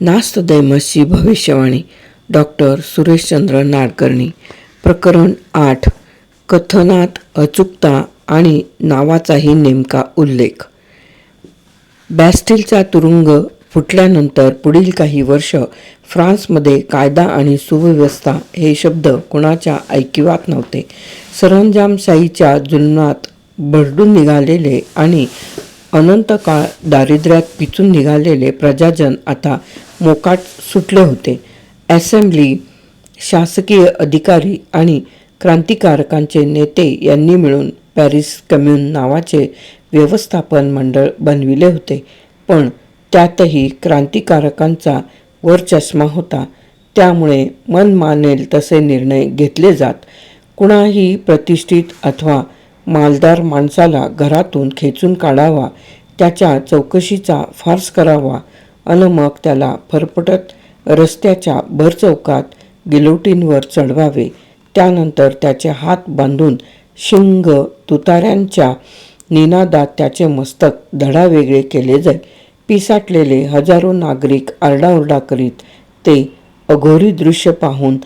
नास्तदैमसची भविष्यवाणी. डॉक्टर सुरेशचंद्र नाडकर्णी. प्रकरण आठ. कथनात अचूकता आणि नावाचाही नेमका उल्लेख. बॅस्टिलचा तुरुंग फुटल्यानंतर पुढील काही वर्ष फ्रान्समध्ये कायदा आणि सुव्यवस्था हे शब्द कुणाच्या ऐकिवात नव्हते. सरंजामशाहीच्या जुलनात भरडून निघालेले आणि अनंत काळ दारिद्र्यात पिचून निघालेले प्रजाजन आता मोकाट सुटले होते. ॲसेंब्ली शासकीय अधिकारी आणि क्रांतिकारकांचे नेते यांनी मिळून पॅरिस कम्युन नावाचे व्यवस्थापन मंडळ बनविले होते. पण त्यातही क्रांतिकारकांचा वरचष्मा होता. त्यामुळे मन मानेल तसे निर्णय घेतले जात. कुणाही प्रतिष्ठित अथवा मालदार माणसाला घरातून खेचून काढावा त्याच्या चौकशीचा फार्स करावा अन मग त्याला फरफटत रस्त्याच्या भरचौकात गिलोटीनवर चढवावे. त्यानंतर त्याचे हात बांधून शिंग तुताऱ्यांच्या निनादात त्याचे मस्तक धडावेगळे केले जाई पिसाटलेले हजारो नागरिक आरडाओरडा करीत ते अघोरी दृश्य पाहून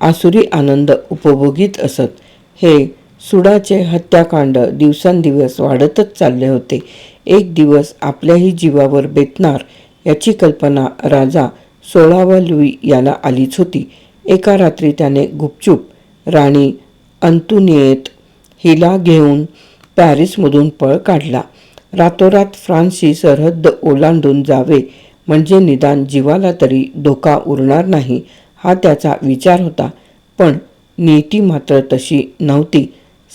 आसुरी आनंद उपभोगीत असत. हे सुडाचे हत्याकांड दिवसांदिवस वाढतच चालले होते. एक दिवस आपल्याही जीवावर बेतणार याची कल्पना राजा सोळावा लुई याला आलीच होती. एका रात्री त्याने गुपचूप राणी अंतुनियेत हिला घेऊन पॅरिसमधून पळ काढला. रातोरात फ्रान्सची सरहद्द ओलांडून जावे म्हणजे निदान जीवाला तरी धोका उरणार नाही हा त्याचा विचार होता. पण नीती मात्र तशी नव्हती.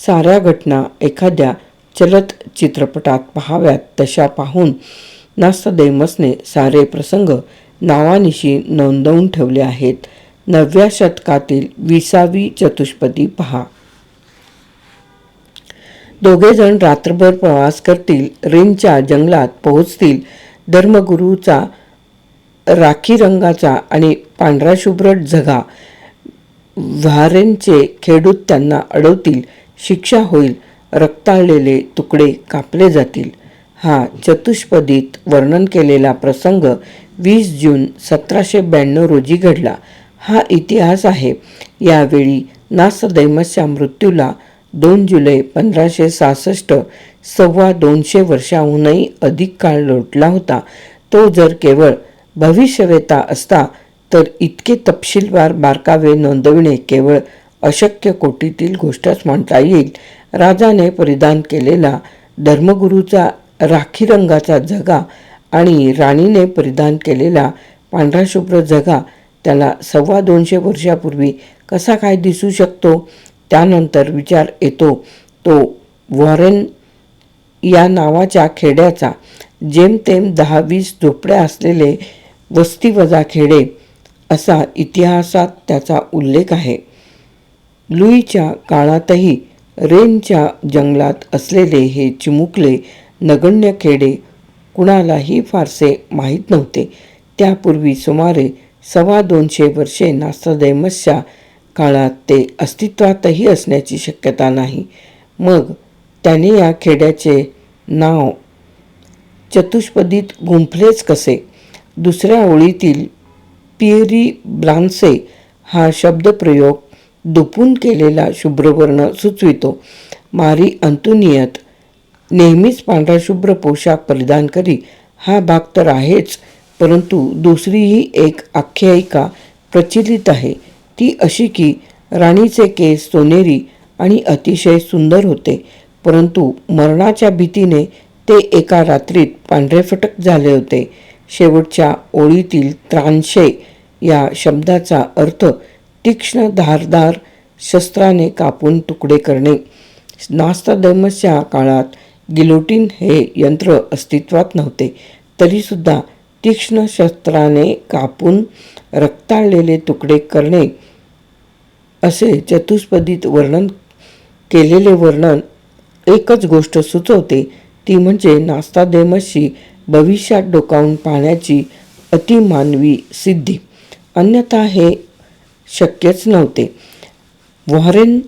साऱ्या घटना एखाद्या चलत चित्रपटात पाहाव्यात तशा पाहून नास्तदैमसने सारे प्रसंग नावानिशी नोंदवून ठेवले आहेत. नवव्या शतकातील विसावी चतुष्पदी पहा. दोघेजण रात्रभर प्रवास करतील रिनच्या जंगलात पोहोचतील धर्मगुरूचा राखी रंगाचा आणि पांढरा शुभ्र झगा व्हारेनचे खेडूत त्यांना अडवतील शिक्षा होईल. रक्ताळलेले तुकडे कापले जातील. हा चतुष्पदीत वर्णन केलेला प्रसंग वीस जून सतराशे ब्याण्णव रोजी घडला. हा इतिहास आहे. यावेळी नासदैमसच्या मृत्यूला दोन जुलै पंधराशे सहासष्ट सव्वा दोनशे वर्षाहूनही अधिक काळ लोटला होता. तो जर केवळ भविष्यवेता असता तर इतके तपशीलवार बारकावे नोंदविणे केवळ अशक्य कोटीतील गोष्टच म्हणता येईल. राजाने परिधान केलेला धर्मगुरूचा राखी रंगाचा जगा आणि राणीने परिधान केलेला पांढरा शुभ्र जगा त्याला सव्वा दोनशे वर्षापूर्वी कसा काय दिसू शकतो? त्यानंतर विचार येतो. तो वॉरेन या नावाच्या खेड्याचा जेमतेम दहा वीस झोपड्या असलेले वस्ती वजा खेडे असा इतिहासात त्याचा उल्लेख आहे. लुईच्या काळातही रेनच्या जंगलात असलेले हे चिमुकले नगण्य खेडे कुणालाही फारसे माहीत नव्हते. त्यापूर्वी सुमारे सव्वा दोनशे वर्षे नास्तादैमसच्या काळात ते अस्तित्वातही असण्याची शक्यता नाही. मग त्याने या खेड्याचे नाव चतुष्पदीत गुंफलेच कसे? दुसऱ्या ओळीतील पियरी ब्रान्से हा शब्दप्रयोग दुपून केलेला शुभ्रवर्ण सुचवितो. मारी अंतुनियत. नेहमीच पांढरा शुभ्र पोशाख परिधान करी. हा भाग तर आहेच परंतु दुसरीही एक आख्यायिका प्रचलित आहे. ती अशी की राणीचे केस सोनेरी आणि अतिशय सुंदर होते परंतु मरणाच्या भीतीने ते एका रात्रीत पांढरेफटक झाले होते. शेवटच्या ओळीतील त्रांशे या शब्दाचा अर्थ तीक्ष्ण धारदार शस्त्राने कापून तुकडे करणे. नास्तादैमसच्या काळात गिलोटीन हे यंत्र अस्तित्वात नव्हते. तरीसुद्धा तीक्ष्ण शस्त्राने कापून रक्ताळलेले तुकडे करणे असे चतुष्पदीत वर्णन केलेले वर्णन एकच गोष्ट सुचवते. ती म्हणजे नास्तादेमसची भविष्यात डोकावून पाहण्याची अतिमानवी सिद्धी. अन्यथा हे शक्यच नव्हते. वॉरेन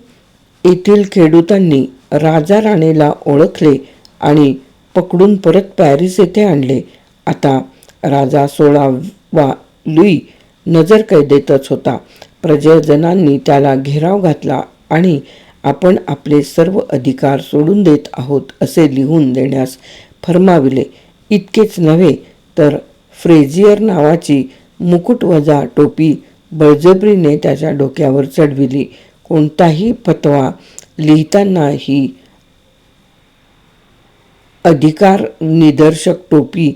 येथील खेडूतांनी राजा राणेला ओळखले आणि पकडून परत पॅरिस येथे आणले. आता राजा सोळावा लुई नजरकैदेतच होता. प्रजाजनांनी त्याला घेराव घातला आणि आपण आपले सर्व अधिकार सोडून देत आहोत असे लिहून देण्यास फरमाविले. इतकेच नव्हे तर फ्रेझियर नावाची मुकुटवजा टोपी बळजबरीने त्याच्या डोक्यावर चढविली. कोणताही फतवा लिहिताना ही अधिकार निदर्शक टोपी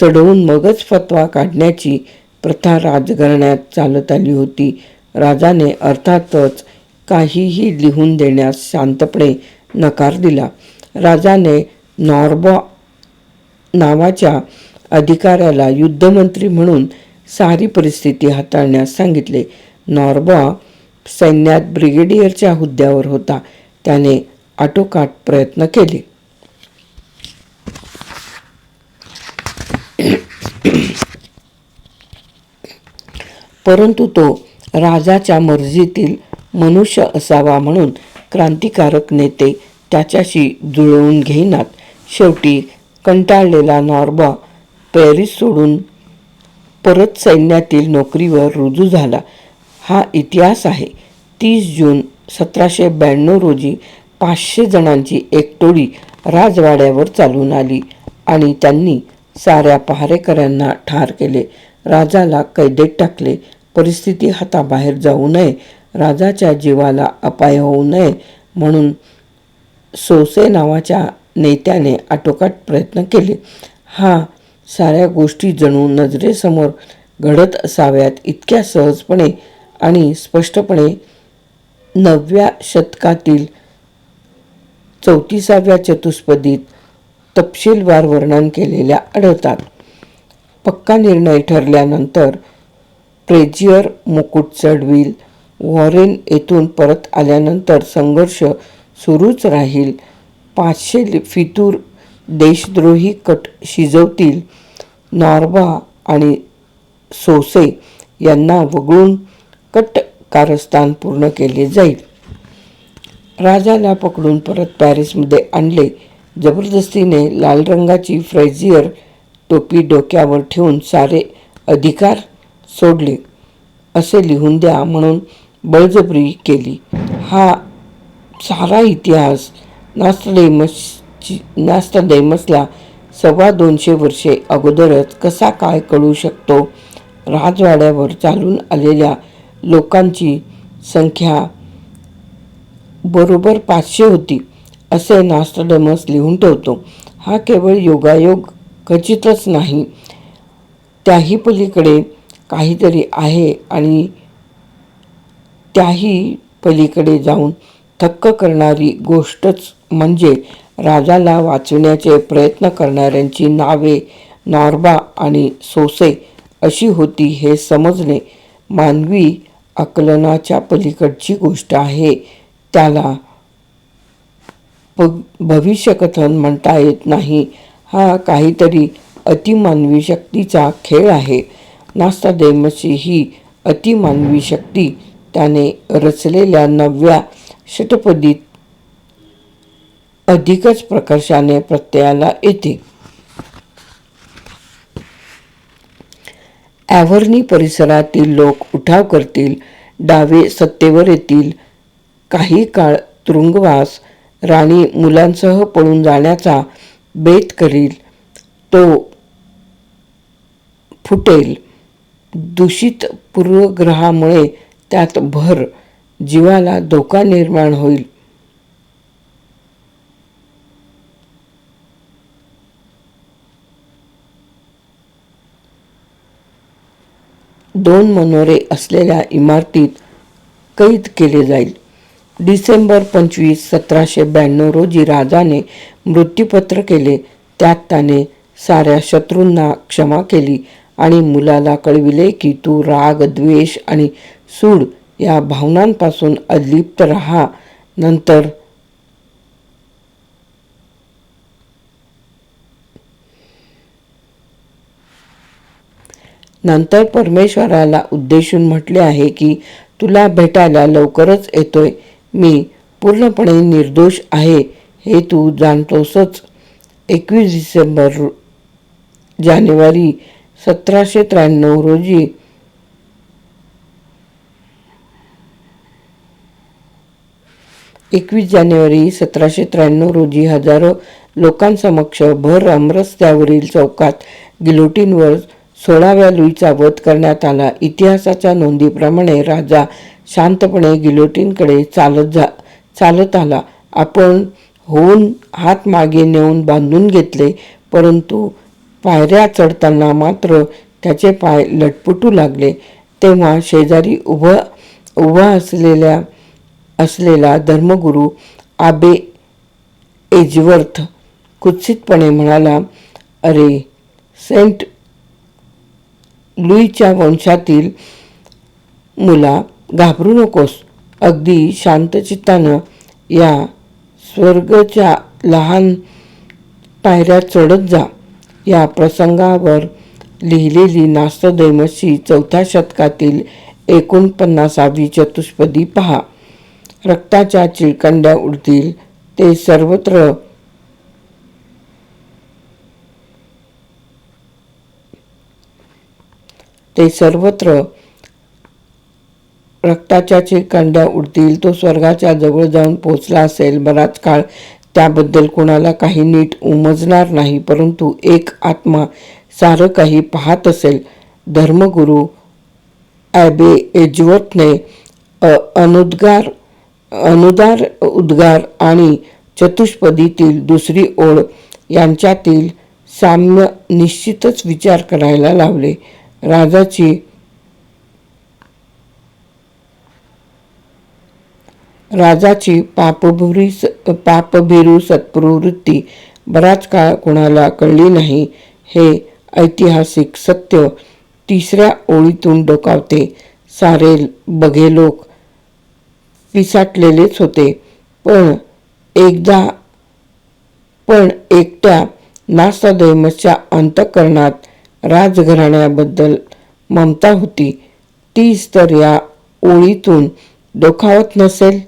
चढवून मगच फतवा काढण्याची प्रथा राजघराण्यात चालत आली होती. राजाने अर्थातच काहीही लिहून देण्यास शांतपणे नकार दिला. राजाने नॉर्बॉ नावाच्या अधिकाऱ्याला युद्धमंत्री म्हणून सारी परिस्थिती हाताळण्यास सांगितले. नॉर्बॉ सैन्यात ब्रिगेडियरच्या हुद्द्यावर होता. त्याने आटोकाट प्रयत्न केले. परंतु तो राजाच्या मर्जीतील मनुष्य असावा म्हणून क्रांतिकारक नेते त्याच्याशी जुळवून घेईनात. शेवटी कंटाळलेला नॉर्बा पॅरिस सोडून परत सैन्यातील नोकरीवर रुजू झाला. हा इतिहास आहे. तीस जून सतराशे ब्याण्णव रोजी पाचशे जणांची एक टोळी राजवाड्यावर चालून आली आणि त्यांनी साऱ्या पहारेकऱ्यांना ठार केले. राजाला कैदेत टाकले. परिस्थिती हाताबाहेर जाऊ नये. राजाच्या जीवाला अपाय होऊ नये म्हणून सोसे नावाच्या नेत्याने आटोकाट प्रयत्न केले. हा साऱ्या गोष्टी जणू नजरेसमोर घडत असाव्यात इतक्या सहजपणे आणि स्पष्टपणे नवव्या शतकातील चौतीसाव्या चतुष्पदीत तपशीलवार वर्णन केलेल्या आढळतात. पक्का निर्णय ठरल्यानंतर प्रेजियर मुकुट चढविल. वॉरेन येथून परत आल्यानंतर संघर्ष सुरूच राहील. पाचशे फितूर देशद्रोही कट शिजवतील. नॉर्बा आणि सोसे यांना वगळून कट कारस्थान पूर्ण केले जाईल. राजाला पकडून परत पॅरिसमध्ये आणले. जबरदस्तीने लाल रंगाची फ्रेझियर टोपी डोक्यावर ठेवून सारे अधिकार सोडले. असे लिहून द्या म्हणून बळजबरी केली. हा सारा इतिहास नास्त नास्टडेमसला सव्वा दोनशे वर्षे अगोदरच कसा काय कळू शकतो? राजवाड्यावर चालून आलेल्या लोकांची संख्या बरोबर पाचशे होती असे नास्टडमस लिहून ठेवतो. हा केवळ योगायोग खचितच नाही. त्याही पलीकडे काहीतरी आहे आणि त्याही पलीकडे जाऊन थक्क करणारी गोष्टच म्हणजे राजाला वाचवण्याचे प्रयत्न करणाऱ्यांची नावे नॉर्बा आणि सोसे अशी होती हे समजणे मानवी आकलनाच्या पलीकडची गोष्ट आहे. त्याला प भविष्यकथन म्हणता येत नाही. हा काहीतरी अतिमानवी शक्तीचा खेळ आहे. नास्तादेमची ही अतिमानवी शक्ती. त्याने रचलेल्या नवव्या षटपदीत अधिकच प्रकर्षाने प्रत्ययाला येते. ॲव्हर्नी परिसरातील लोक उठाव करतील डावे सत्तेवर येतील. काही काळ तुरुंगवास राणी मुलांसह पळून जाण्याचा बेत करील. तो फुटेल. दूषित पूर्वग्रहामुळे त्यात भर जीवाला धोका निर्माण होईल. दोन मनोरे असलेल्या इमारतीत कैद केले जाईल. डिसेंबर पंचवीस सतराशे ब्याण्णव रोजी राजाने मृत्यूपत्र केले. त्यात त्याने साऱ्या शत्रूंना क्षमा केली आणि मुलाला कळविले की तू राग द्वेष आणि सूड या भावनांपासून अलिप्त रहा. नंतर नंतर परमेश्वराला उद्देशून म्हटले आहे की तुला भेटायला लवकरच येतोय. मी पूर्णपणे निर्दोष आहे हे तू जाणतोसच. एकवीस डिसेंबर जानेवारी सतराशे त्र्याण्णव रोजी एकवीस जानेवारी सतराशे त्र्याण्णव रोजी हजारो लोकांसमक्ष भर आमरस्त्यावरील चौकात गिलोटीनवर सोळाव्या लुईचा वध करण्यात आला. इतिहासाच्या नोंदीप्रमाणे राजा शांतपणे गिलोटीनकडे चालत जा चालत आला. आपण होऊन हात मागे नेऊन बांधून घेतले परंतु पायऱ्या चढताना मात्र त्याचे पाय लटपटू लागले. तेव्हा शेजारी उभं उभा असलेल्या असलेला धर्मगुरू आबे एजवर्थ कुत्सितपणे म्हणाला अरे सेंट लुईच्या वंशातील मुला घाबरू नकोस. अगदी शांतचित्तानं या स्वर्गच्या लहान पायऱ्या चढत जा. या प्रसंगावर लिहिलेली नास्तदैमशी चौथ्या शतकातील एकोणपन्नासावी चतुष्पदी पहा. रक्ताच्या चिळकंड्या उडतील. ते सर्वत्र ते सर्वत्र रक्ताच्या चिळकांड्या उडतील. तो स्वर्गाच्या जवळ जाऊन पोचला असेल. बराच काळ त्याबद्दल कोणाला काही नीट उमजणार नाही. परंतु एक आत्मा सारं काही पाहत असेल. धर्मगुरू ॲबे एजवतने अनुद्गार अनुदार उद्गार आणि चतुष्पदीतील दुसरी ओळ यांच्यातील साम्य निश्चितच विचार करायला लावले. राजाची राजाची पापभुरी पापभिरू सत्प्रवृत्ती बराच काळ कोणाला कळली नाही. हे ऐतिहासिक सत्य तिसऱ्या ओळीतून डोकावते. सारे बघे लोक पिसाटलेलेच होते. पण एकदा पण एकट्या नास्तादैमच्या अंतकरणात राजघराण्याबद्दल ममता होती. तीच तर या ओळीतून डोकावत नसेल.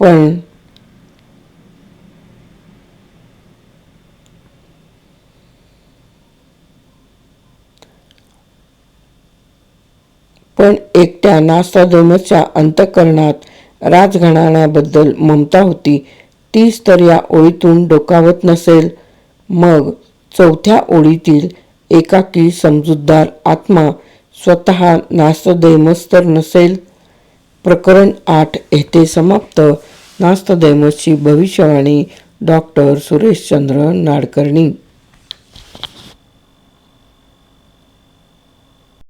पण पण एकट्या नास्तादैमच्या अंतकरणात राजघराण्याबद्दल ममता होती. तीच तर या ओळीतून डोकावत नसेल. मग चौथ्या ओळीतील एकाकी समजूतदार आत्मा स्वतः नास्तदैमच तर नसेल. प्रकरण आठ येथे समाप्त. नास्तदैमसची भविष्यवाणी डॉक्टर सुरेशचंद्र नाडकर्णी.